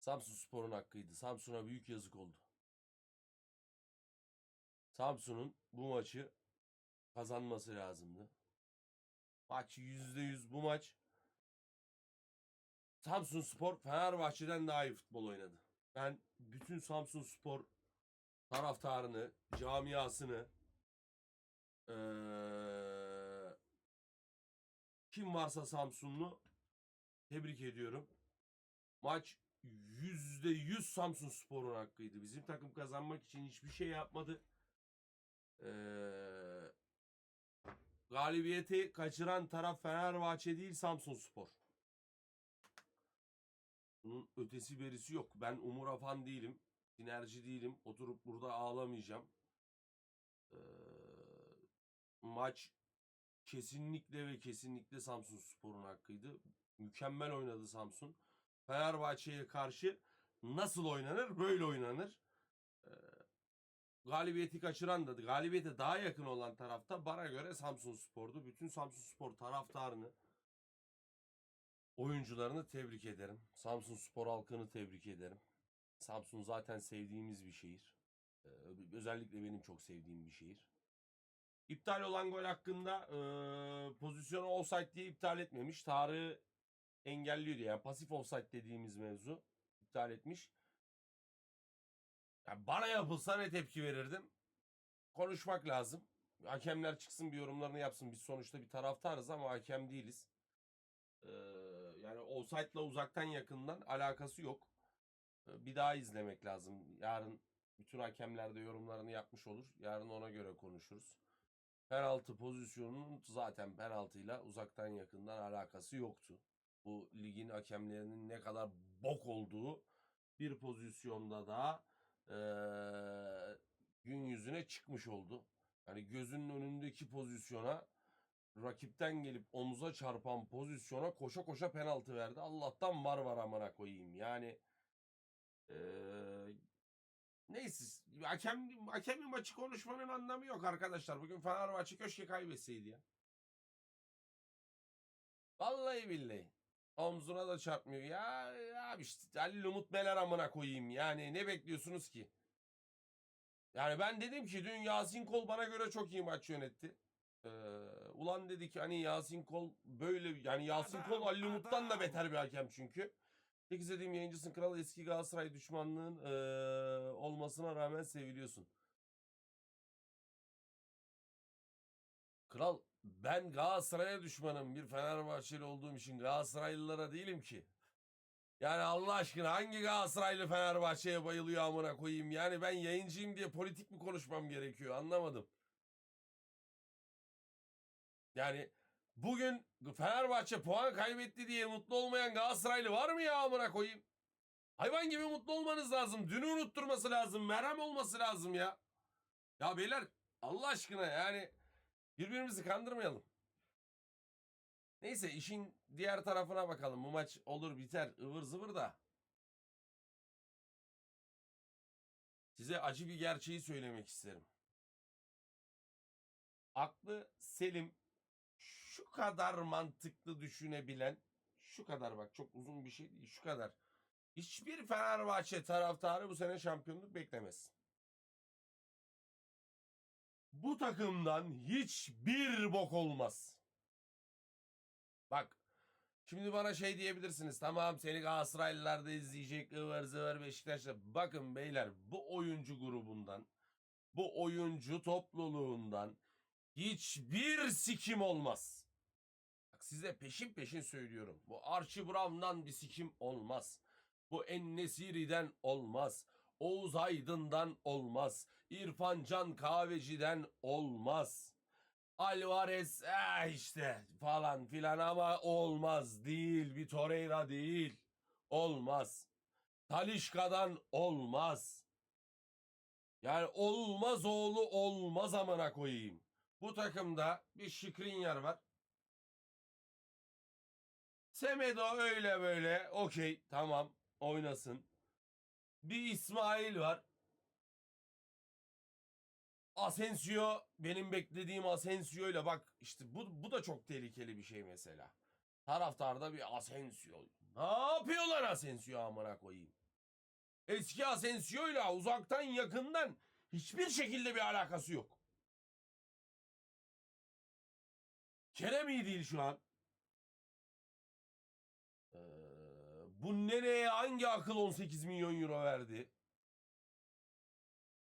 Samsun Spor'un hakkıydı. Samsun'a büyük yazık oldu. Samsun'un bu maçı kazanması lazımdı. Maç %100 bu maç Samsun Spor Fenerbahçe'den daha iyi futbol oynadı. Ben bütün Samsun Spor taraftarını, camiasını eee, kim varsa Samsunlu tebrik ediyorum. Maç %100 Samsun Spor'un hakkıydı. Bizim takım kazanmak için hiçbir şey yapmadı. Eee, galibiyeti kaçıran taraf Fenerbahçe değil Samsun Spor. Bunun ötesi berisi yok. Ben Umur Afan değilim. Sinerji değilim. Oturup burada ağlamayacağım. Ee, maç kesinlikle ve kesinlikle Samsun Spor'un hakkıydı. Mükemmel oynadı Samsun. Fenerbahçe'ye karşı nasıl oynanır? Böyle oynanır. Ee, galibiyeti kaçıran da galibiyete daha yakın olan tarafta bana göre Samsun Spor'du. Bütün Samsun Spor taraftarını oyuncularını tebrik ederim. Samsun Spor halkını tebrik ederim. Samsun zaten sevdiğimiz bir şehir. Ee, özellikle benim çok sevdiğim bir şehir. İptal olan gol hakkında e, pozisyonu offside diye iptal etmemiş. Tarık'ı engelliyordu. Yani pasif offside dediğimiz mevzu iptal etmiş. Yani bana yapılsa ne tepki verirdim? Konuşmak lazım. Hakemler çıksın bir yorumlarını yapsın. Biz sonuçta bir taraftarız ama hakem değiliz. Ee, yani offside'la uzaktan yakından alakası yok. Ee, bir daha izlemek lazım. Yarın bütün hakemler de yorumlarını yapmış olur. Yarın ona göre konuşuruz. Penaltı pozisyonunun zaten penaltıyla uzaktan yakından alakası yoktu. Bu ligin hakemlerinin ne kadar bok olduğu bir pozisyonda da eee, gün yüzüne çıkmış oldu. Yani gözünün önündeki pozisyona rakipten gelip omuza çarpan pozisyona koşa koşa penaltı verdi. Allah'tan var var amına koyayım. Yani eee neyse hakem hakemin maçı konuşmanın anlamı yok arkadaşlar. Bugün Fenerbahçe köşke kaybetseydi ya. Vallahi billahi. Omzuna da çarpmıyor. Ya, ya işte Halil Umut Meler amına koyayım. Yani ne bekliyorsunuz ki? Yani ben dedim ki dün Yasin Kol bana göre çok iyi maç yönetti. Ee, ulan dedi ki hani Yasin Kol böyle yani Yasin Kol Halil Umut'tan da beter bir hakem çünkü. Peki izlediğim yayıncısın kral eski Galatasaray düşmanlığın ee, olmasına rağmen seviliyorsun. Kral ben Galatasaray'a düşmanım bir Fenerbahçeli olduğum için Galatasaraylılara değilim ki. Yani Allah aşkına hangi Galatasaraylı Fenerbahçe'ye bayılıyor amına koyayım? Yani ben yayıncıyım diye politik mi konuşmam gerekiyor? Anlamadım. Yani bugün Fenerbahçe puan kaybetti diye mutlu olmayan Galatasaraylı var mı ya amına koyayım? Hayvan gibi mutlu olmanız lazım. Dünü unutturması lazım. Merhem olması lazım ya. Ya beyler Allah aşkına yani birbirimizi kandırmayalım. Neyse işin diğer tarafına bakalım. Bu maç olur biter ıvır zıvır da. Size acı bir gerçeği söylemek isterim. Aklı selim şu kadar mantıklı düşünebilen şu kadar bak çok uzun bir şey değil şu kadar. Hiçbir Fenerbahçe taraftarı bu sene şampiyonluk beklemez. Bu takımdan hiçbir bok olmaz. Bak şimdi bana şey diyebilirsiniz. Tamam seni Galatasaraylılar da izleyecek ıvır zıvır Beşiktaş'ta. Bakın beyler bu oyuncu grubundan bu oyuncu topluluğundan hiçbir sikim olmaz. Bak size peşin peşin söylüyorum. Bu Archie Brown'dan bir sikim olmaz. Bu Ennesiri'den olmaz. Oğuz Aydın'dan olmaz. İrfan Can Kahveci'den olmaz. Alvarez eh işte falan filan ama olmaz değil. Bir Torreira değil. Olmaz. Talişka'dan olmaz. Yani olmaz oğlu olmaz amına koyayım. Bu takımda bir Şikrinyar var. Semedo öyle böyle okey tamam oynasın. Bir İsmail var. Asensio benim beklediğim Asensio ile bak işte bu, bu da çok tehlikeli bir şey mesela. Taraftarda bir Asensio. Ne yapıyorlar Asensio amına koyayım? eski Asensio'yla uzaktan yakından hiçbir şekilde bir alakası yok. Kerem iyi değil şu an. Ee, bu nereye hangi akıl 18 milyon euro verdi?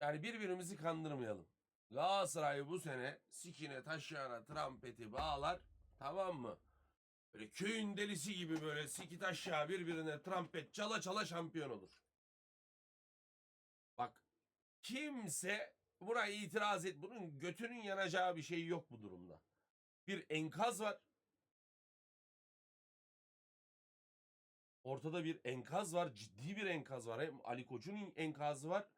Yani birbirimizi kandırmayalım. Galatasaray bu sene sikine taşıyana trampeti bağlar tamam mı? Böyle köyün delisi gibi böyle siki taşya birbirine trampet çala çala şampiyon olur. Bak kimse buna itiraz et. Bunun götünün yanacağı bir şey yok bu durumda. Bir enkaz var. Ortada bir enkaz var. Ciddi bir enkaz var. Hem Ali Koç'un enkazı var.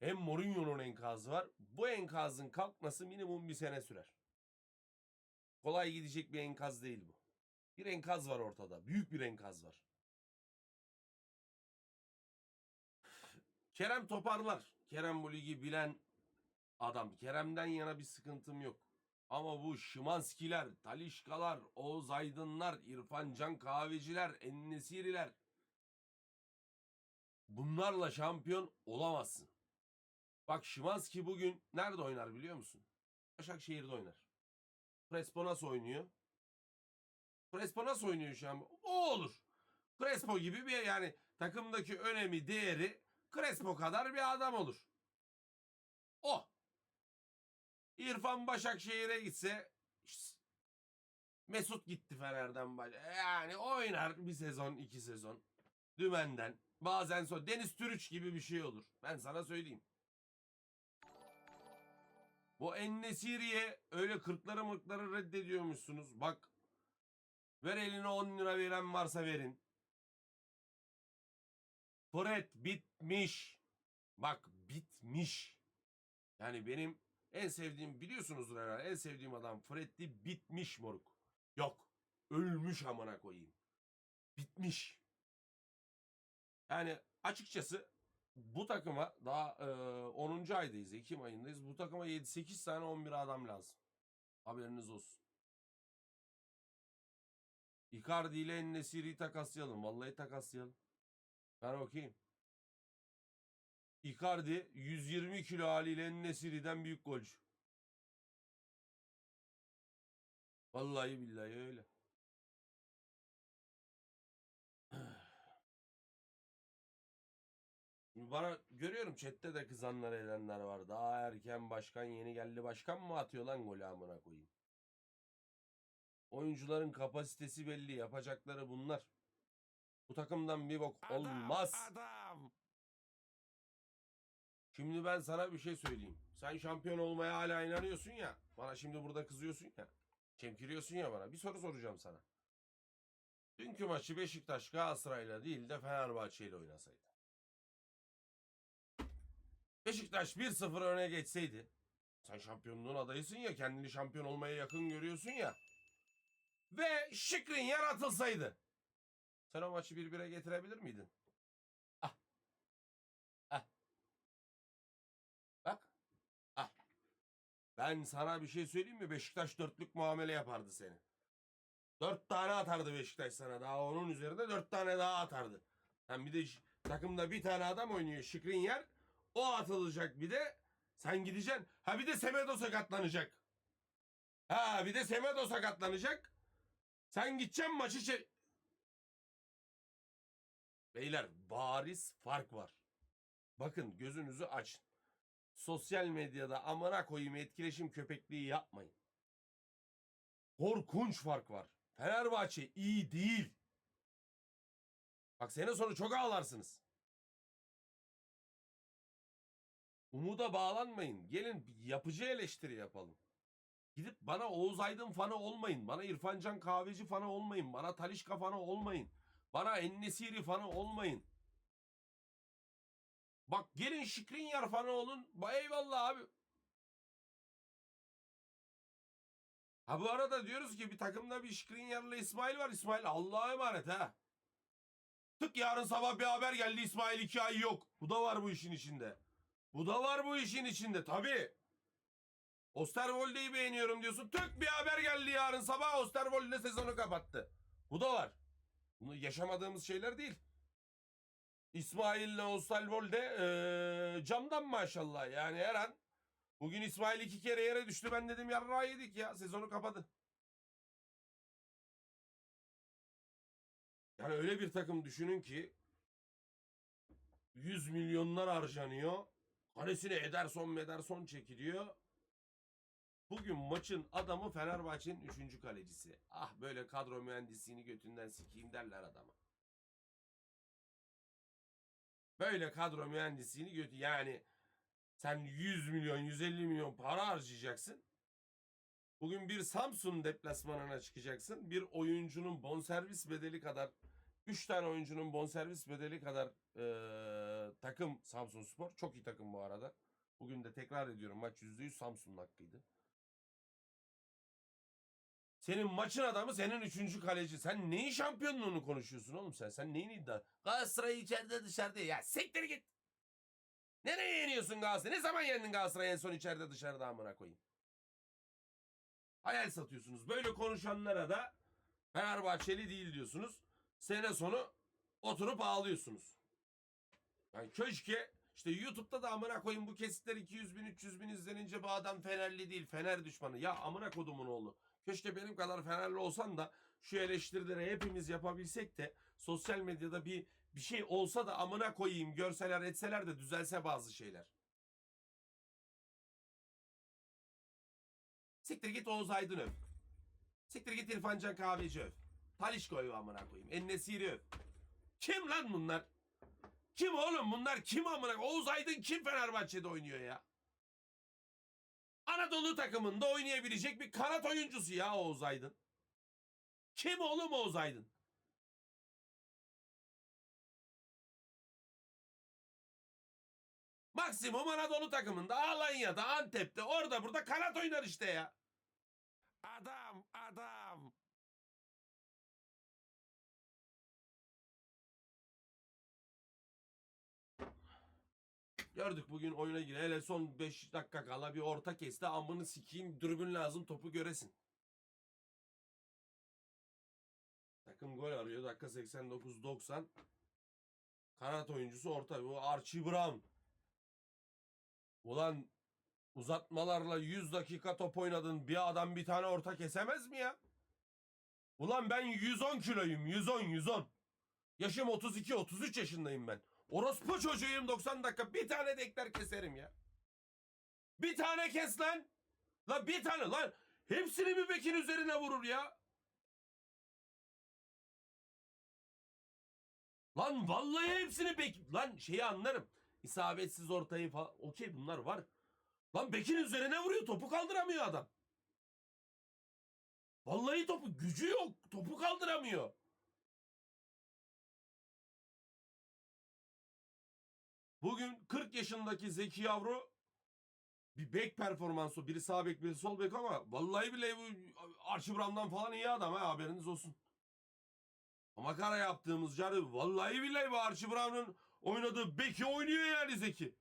Hem Mourinho'nun enkazı var. Bu enkazın kalkması minimum bir sene sürer. Kolay gidecek bir enkaz değil bu. Bir enkaz var ortada. Büyük bir enkaz var. Kerem toparlar. Kerem bu ligi bilen adam. Kerem'den yana bir sıkıntım yok. Ama bu Şimanskiler, Talişkalar, Oğuz Aydınlar, İrfan Can Kahveciler, Ennesiriler. Bunlarla şampiyon olamazsın. Bak Şimanski bugün nerede oynar biliyor musun? Başakşehir'de oynar. Crespo nasıl oynuyor? Crespo nasıl oynuyor şu an? O olur. Crespo gibi bir yani takımdaki önemi, değeri Crespo kadar bir adam olur. O. İrfan Başakşehir'e gitse Mesut gitti Fener'den. Yani oynar bir sezon, iki sezon. Dümenden. Bazen sonra Deniz Türüç gibi bir şey olur. Ben sana söyleyeyim. Bu Ennesiri'ye öyle kırkları mırkları reddediyormuşsunuz. Bak ver eline 10 lira veren varsa verin. Fred bitmiş. Bak bitmiş. Yani benim en sevdiğim biliyorsunuzdur herhalde en sevdiğim adam Fred'di bitmiş moruk. Yok. Ölmüş amına koyayım. Bitmiş. Yani açıkçası bu takıma daha e, 10. aydayız. Ekim ayındayız. Bu takıma 7-8 tane 11 adam lazım. Haberiniz olsun. Icardi ile Ennesiri'yi takaslayalım. Vallahi takaslayalım. Ben okeyim. Icardi 120 kilo haliyle Ennesiri'den büyük golcü. Vallahi billahi öyle. Bana görüyorum chatte de kızanlar edenler var. Daha erken başkan yeni geldi başkan mı atıyor lan golü amına koyayım. Oyuncuların kapasitesi belli. Yapacakları bunlar. Bu takımdan bir bok olmaz. Adam. Şimdi ben sana bir şey söyleyeyim. Sen şampiyon olmaya hala inanıyorsun ya. Bana şimdi burada kızıyorsun ya. Çemkiriyorsun ya bana. Bir soru soracağım sana. Dünkü maçı Beşiktaş Galatasaray'la değil de Fenerbahçe ile oynasaydı. Beşiktaş 1-0 öne geçseydi. Sen şampiyonluğun adayısın ya. Kendini şampiyon olmaya yakın görüyorsun ya. Ve Şikrin yaratılsaydı. Sen o maçı 1-1'e getirebilir miydin? Ah. Ah. Bak. Ah. Ben sana bir şey söyleyeyim mi? Beşiktaş dörtlük muamele yapardı seni. Dört tane atardı Beşiktaş sana. Daha onun üzerinde dört tane daha atardı. Sen bir de takımda bir tane adam oynuyor. Şikrin yer. O atılacak bir de. Sen gideceksin. Ha bir de Semedo sakatlanacak. Ha bir de Semedo sakatlanacak. Sen gideceksin maçı çe- Beyler bariz fark var. Bakın gözünüzü açın. Sosyal medyada amına koyayım etkileşim köpekliği yapmayın. Korkunç fark var. Fenerbahçe iyi değil. Bak sene sonu çok ağlarsınız. Umuda bağlanmayın. Gelin yapıcı eleştiri yapalım. Gidip bana Oğuz Aydın fanı olmayın. Bana İrfan Can Kahveci fanı olmayın. Bana Talişka fanı olmayın. Bana Ennesiri fanı olmayın. Bak gelin Şikrinyar fanı olun. Eyvallah abi. Ha bu arada diyoruz ki bir takımda bir Şikrinyar'la İsmail var. İsmail Allah'a emanet ha. Tık yarın sabah bir haber geldi İsmail iki ay yok. Bu da var bu işin içinde. Bu da var bu işin içinde tabii. Osterwolde'yi beğeniyorum diyorsun. Tık bir haber geldi yarın sabah Osterwolde sezonu kapattı. Bu da var. Bunu yaşamadığımız şeyler değil. İsmail'le Osterwold de eee, camdan maşallah. Yani her an bugün İsmail iki kere yere düştü. Ben dedim yarrağı yedik ya. Sezonu kapadı. Yani öyle bir takım düşünün ki 100 milyonlar harcanıyor. Kalesine Ederson Mederson çekiliyor. Bugün maçın adamı Fenerbahçe'nin 3. kalecisi. Ah böyle kadro mühendisliğini götünden sikeyim derler adama. Böyle kadro mühendisliğini götü yani sen 100 milyon 150 milyon para harcayacaksın. Bugün bir Samsun deplasmanına çıkacaksın. Bir oyuncunun bonservis bedeli kadar 3 tane oyuncunun bonservis bedeli kadar eee, takım Samsun Spor. Çok iyi takım bu arada. Bugün de tekrar ediyorum maç %100 Samsun'un hakkıydı. Senin maçın adamı senin üçüncü kaleci. Sen neyin şampiyonluğunu konuşuyorsun oğlum sen? Sen neyin iddia? Galatasaray içeride dışarıda. Ya siktir git. Nereye yeniyorsun Galatasaray? Ne zaman yendin Galatasaray en son içeride dışarıda amına koyayım? Hayal satıyorsunuz. Böyle konuşanlara da Fenerbahçeli değil diyorsunuz. Sene sonu oturup ağlıyorsunuz. Yani köşke işte YouTube'da da amına koyayım bu kesitler 200 bin 300 bin izlenince bu adam Fenerli değil Fener düşmanı. Ya amına kodumun oğlu. Keşke benim kadar Fenerli olsan da şu eleştirileri hepimiz yapabilsek de sosyal medyada bir bir şey olsa da amına koyayım görseler etseler de düzelse bazı şeyler. Siktir git Oğuz Aydın öv. Siktir git İrfan Can Kahveci öv. Talişko öv amına koyayım. Ennesiri öv. Kim lan bunlar? Kim oğlum bunlar? Kim amına? Oğuz Aydın kim Fenerbahçe'de oynuyor ya? Anadolu takımında oynayabilecek bir kanat oyuncusu ya Oğuz Aydın. Kim oğlum Oğuz Aydın? Maksimum Anadolu takımında Alanya'da, Antep'te, orada burada kanat oynar işte ya. Adam, adam. Gördük bugün oyuna gir. Hele son 5 dakika kala bir orta kesti. Amını sikeyim dürbün lazım topu göresin. Takım gol arıyor. Dakika 89-90. Kanat oyuncusu orta. Bu Archie Brown. Ulan uzatmalarla 100 dakika top oynadın. Bir adam bir tane orta kesemez mi ya? Ulan ben 110 kiloyum. 110 110. Yaşım 32 33 yaşındayım ben. Orospu çocuğuyum 90 dakika. Bir tane de ekler keserim ya. Bir tane kes lan. La bir tane lan. Hepsini bir bekin üzerine vurur ya. Lan vallahi hepsini bek... Lan şeyi anlarım. İsabetsiz ortayı falan. Okey bunlar var. Lan bekin üzerine vuruyor. Topu kaldıramıyor adam. Vallahi topu gücü yok. Topu kaldıramıyor. Bugün 40 yaşındaki Zeki Yavru bir bek performansı. Biri sağ bek biri sol bek ama vallahi bile bu Archie Brown'dan falan iyi adam ha haberiniz olsun. Makara yaptığımız carı vallahi billahi bu Archie Brown'un oynadığı beki oynuyor yani Zeki.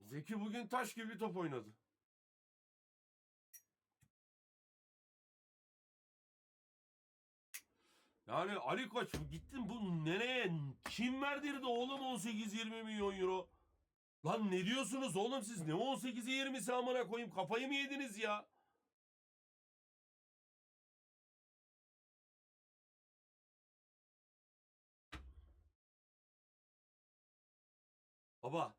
Zeki bugün taş gibi top oynadı. Yani Ali Koç gittin bu nereye? Kim verdirdi oğlum 18-20 milyon euro? Lan ne diyorsunuz oğlum siz? Ne 18'i 20'si amına koyayım? Kafayı mı yediniz ya? Baba.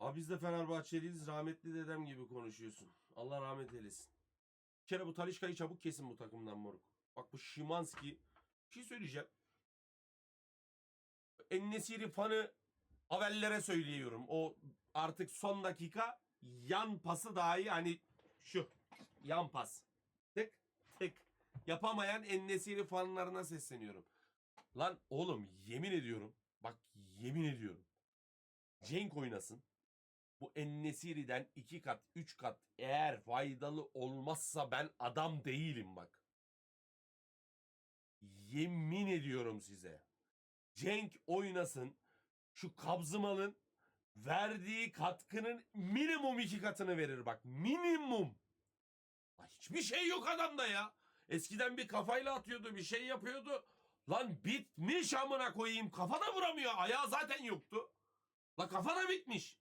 Abi biz de Fenerbahçeliyiz. Rahmetli dedem gibi konuşuyorsun. Allah rahmet eylesin. Bir kere bu Talişka'yı çabuk kesin bu takımdan moruk. Bak bu Şimanski. Bir şey söyleyeceğim. Ennesiri fanı Avellere söylüyorum. O artık son dakika yan pası dahi hani şu yan pas. Tık tık. Yapamayan Ennesiri fanlarına sesleniyorum. Lan oğlum yemin ediyorum. Bak yemin ediyorum. Cenk oynasın. Bu Ennesiri'den iki kat, üç kat eğer faydalı olmazsa ben adam değilim bak. Yemin ediyorum size. Cenk oynasın. Şu Kabzımal'ın verdiği katkının minimum iki katını verir bak. Minimum. Ay Hiçbir şey yok adamda ya. Eskiden bir kafayla atıyordu bir şey yapıyordu. Lan bitmiş amına koyayım. Kafa da vuramıyor. Ayağı zaten yoktu. La kafa da bitmiş.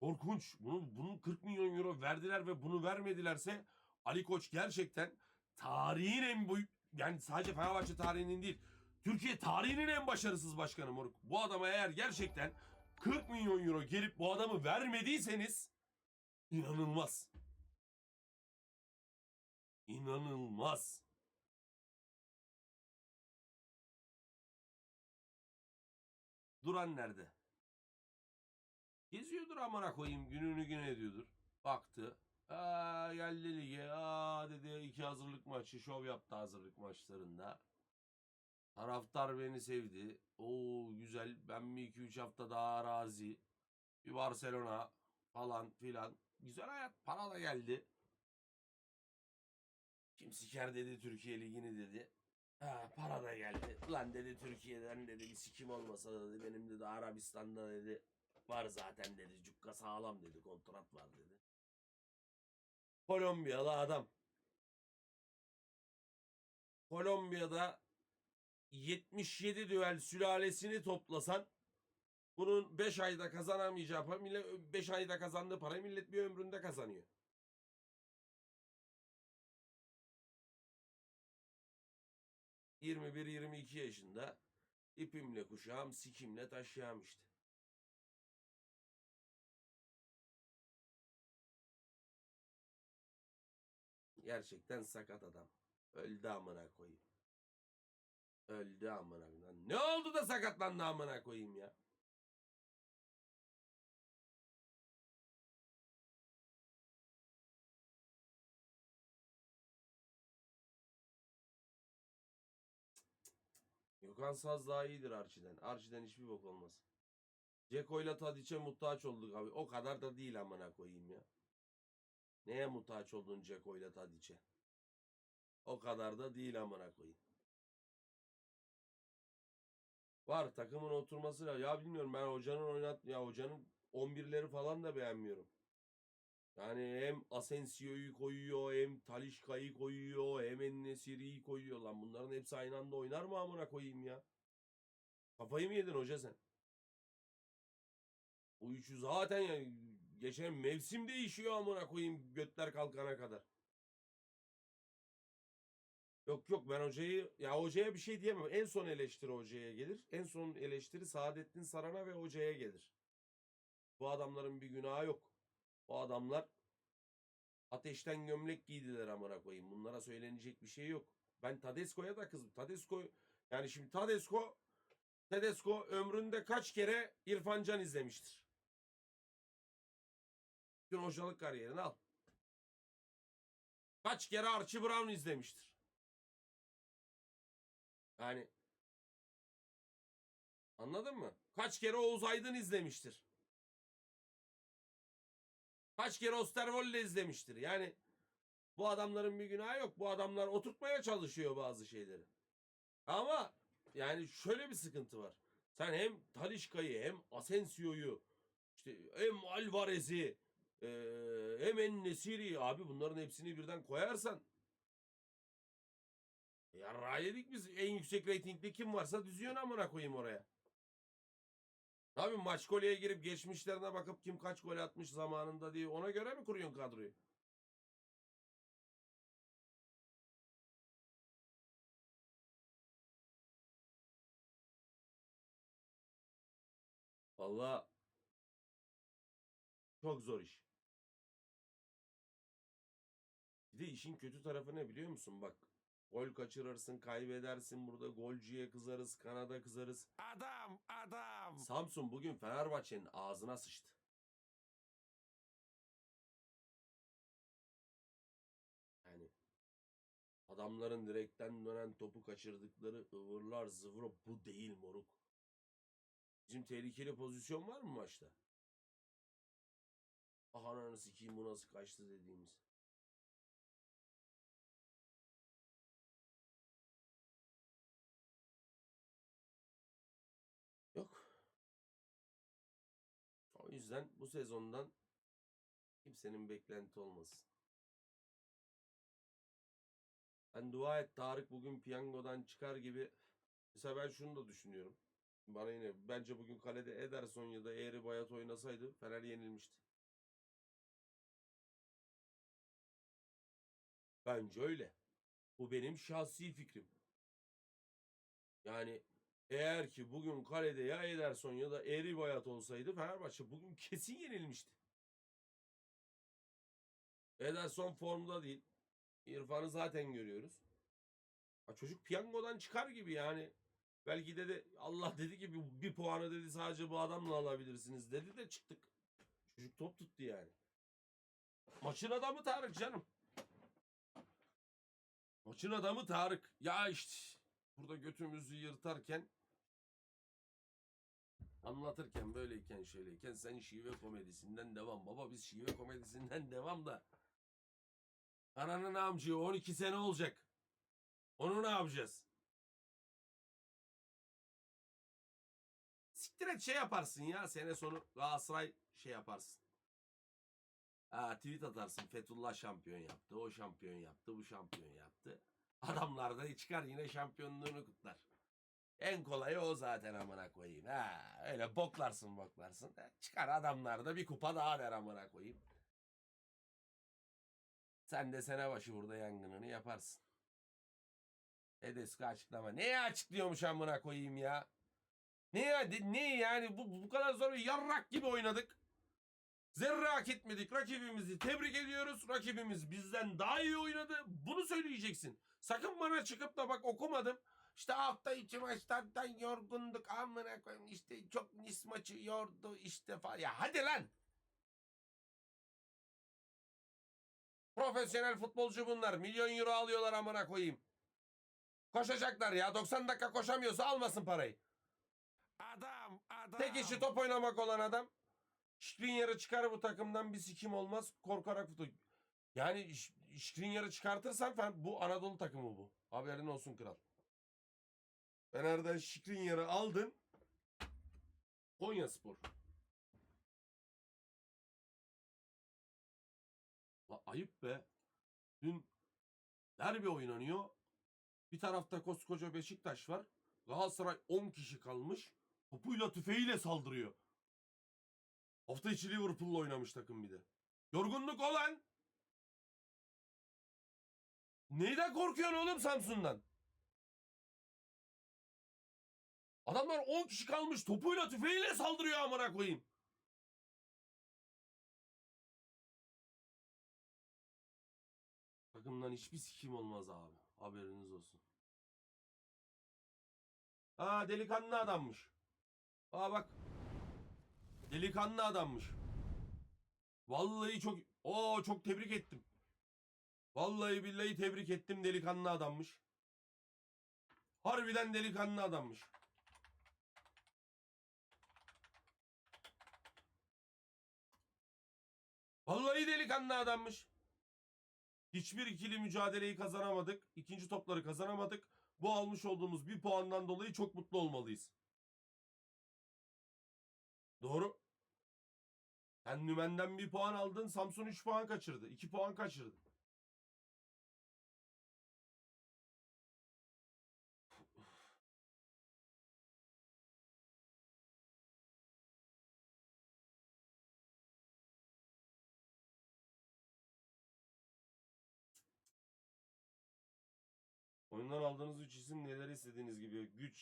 Korkunç. Bunu, bunun 40 milyon euro verdiler ve bunu vermedilerse Ali Koç gerçekten tarihin en büyük yani sadece Fenerbahçe tarihinin değil Türkiye tarihinin en başarısız başkanı moruk. Bu adama eğer gerçekten 40 milyon euro gelip bu adamı vermediyseniz inanılmaz. İnanılmaz. Duran nerede? Geziyordur amına koyayım gününü gün ediyordur. Baktı. Aa geldi lige. Aa dedi iki hazırlık maçı şov yaptı hazırlık maçlarında. Taraftar beni sevdi. Oo güzel. Ben bir iki üç hafta daha razi. Bir Barcelona falan filan. Güzel hayat. Para da geldi. Kim siker dedi Türkiye Ligi'ni dedi. Ha, para da geldi. Lan dedi Türkiye'den dedi bir sikim olmasa dedi benim dedi Arabistan'da dedi var zaten dedi cukka sağlam dedi kontrat var dedi. Kolombiyalı adam. Kolombiya'da 77 düel sülalesini toplasan bunun 5 ayda kazanamayacağı para millet 5 ayda kazandığı parayı millet bir ömründe kazanıyor. ...21-22 yaşında... ...ipimle kuşağım, sikimle taşıyam işte. Gerçekten sakat adam. Öldü amına koyayım. Öldü amına koyayım. Ne oldu da sakatlandı amına koyayım ya? Gökhan Saz daha iyidir Archie'den. Archie'den hiçbir bok olmaz. Ceko'yla Tadiç'e muhtaç olduk abi. O kadar da değil amına koyayım ya. Neye muhtaç oldun Ceko'yla Tadiç'e? O kadar da değil amına koyayım. Var takımın oturması lazım. Ya bilmiyorum ben hocanın oynat ya hocanın 11'leri falan da beğenmiyorum. Yani hem Asensio'yu koyuyor, hem Talişka'yı koyuyor, hem Ennesiri'yi koyuyor lan. Bunların hepsi aynı anda oynar mı amına koyayım ya? Kafayı mı yedin hoca sen? O üçü zaten ya geçen mevsim değişiyor amına koyayım götler kalkana kadar. Yok yok ben hocayı ya hocaya bir şey diyemem. En son eleştiri hocaya gelir. En son eleştiri Saadettin Saran'a ve hocaya gelir. Bu adamların bir günahı yok. Bu adamlar ateşten gömlek giydiler amına koyayım. Bunlara söylenecek bir şey yok. Ben Tedesco'ya da kızım. Tedesco yani şimdi Tedesco Tedesco ömründe kaç kere İrfan Can izlemiştir? Bütün hocalık kariyerini al. Kaç kere Archie Brown izlemiştir? Yani anladın mı? Kaç kere Oğuz Aydın izlemiştir? Kaç kere Osterwold'le izlemiştir? Yani bu adamların bir günahı yok. Bu adamlar oturtmaya çalışıyor bazı şeyleri. Ama yani şöyle bir sıkıntı var. Sen hem Talişka'yı hem Asensio'yu işte hem Alvarez'i eee, hem Ennesiri abi bunların hepsini birden koyarsan ya yedik biz en yüksek reytingli kim varsa düzüyorsun amına koyayım oraya. Abi maç kolye girip geçmişlerine bakıp kim kaç gol atmış zamanında diye ona göre mi kuruyorsun kadroyu? Vallahi çok zor iş. De işin kötü tarafı ne biliyor musun? Bak gol kaçırırsın, kaybedersin burada golcüye kızarız, kanada kızarız. Adam, adam. Samsun bugün Fenerbahçe'nin ağzına sıçtı. Yani adamların direkten dönen topu kaçırdıkları ıvırlar zıvır bu değil moruk. Bizim tehlikeli pozisyon var mı maçta? Ah ananı sikeyim bu nasıl kaçtı dediğimiz. Yüzden bu sezondan kimsenin beklenti olmasın. Ben dua et Tarık bugün piyangodan çıkar gibi. Mesela ben şunu da düşünüyorum. Bana yine bence bugün kalede Ederson ya da Eğri Bayat oynasaydı Fener yenilmişti. Bence öyle. Bu benim şahsi fikrim. Yani eğer ki bugün kalede ya Ederson ya da Eğri Bayat olsaydı Fenerbahçe bugün kesin yenilmişti. Ederson formda değil. İrfan'ı zaten görüyoruz. Ha, çocuk piyangodan çıkar gibi yani. Belki dedi Allah dedi ki bir, bir puanı dedi sadece bu adamla alabilirsiniz dedi de çıktık. Çocuk top tuttu yani. Maçın adamı Tarık canım. Maçın adamı Tarık. Ya işte burada götümüzü yırtarken anlatırken böyleyken şöyleyken sen şive komedisinden devam. Baba biz şive komedisinden devam da Ananın amcığı 12 sene olacak. Onu ne yapacağız? Siktir et şey yaparsın ya sene sonu Galatasaray şey yaparsın. Ha, tweet atarsın Fethullah şampiyon yaptı, o şampiyon yaptı, bu şampiyon yaptı. Adamlar da çıkar yine şampiyonluğunu kutlar. En kolayı o zaten amına koyayım. Ha, öyle boklarsın boklarsın. Ha, Çıkar adamlar da bir kupa daha der amına koyayım. Sen de sene başı burada yangınını yaparsın. Edeski açıklama. Neye açıklıyormuş amına koyayım ya? Ne ya? Ne yani? Bu, bu kadar zor yarrak gibi oynadık. Zerre hak etmedik. Rakibimizi tebrik ediyoruz. Rakibimiz bizden daha iyi oynadı. Bunu söyleyeceksin. Sakın bana çıkıp da bak okumadım. İşte hafta içi maçlardan yorgunduk. Amına koyayım işte çok nis maçı yordu işte falan. Ya hadi lan. Profesyonel futbolcu bunlar. Milyon euro alıyorlar amına koyayım. Koşacaklar ya. 90 dakika koşamıyorsa almasın parayı. Adam, adam. Tek işi top oynamak olan adam. Skriniar'ı çıkar bu takımdan bir sikim olmaz. Korkarak futbol. Yani Ş- Skriniar'ı çıkartırsan bu Anadolu takımı bu. Haberin olsun kral. Fener'den Skriniar'ı aldın. Konya Spor. La ayıp be. Dün derbi oynanıyor. Bir tarafta koskoca Beşiktaş var. Galatasaray 10 kişi kalmış. Topuyla tüfeğiyle saldırıyor. Hafta içi Liverpool'la oynamış takım bir de. Yorgunluk olan. Neyden korkuyorsun oğlum Samsun'dan? Adamlar 10 kişi kalmış topuyla tüfeğiyle saldırıyor amına koyayım. Takımdan hiçbir sikim olmaz abi. Haberiniz olsun. Aa delikanlı adammış. Aa bak. Delikanlı adammış. Vallahi çok o çok tebrik ettim. Vallahi billahi tebrik ettim delikanlı adammış. Harbiden delikanlı adammış. Vallahi delikanlı adammış. Hiçbir ikili mücadeleyi kazanamadık. İkinci topları kazanamadık. Bu almış olduğumuz bir puandan dolayı çok mutlu olmalıyız. Doğru. Sen Nümen'den bir puan aldın. Samsun 3 puan kaçırdı. 2 puan kaçırdı. Aldığınız 3 isim neler istediğiniz gibi güç,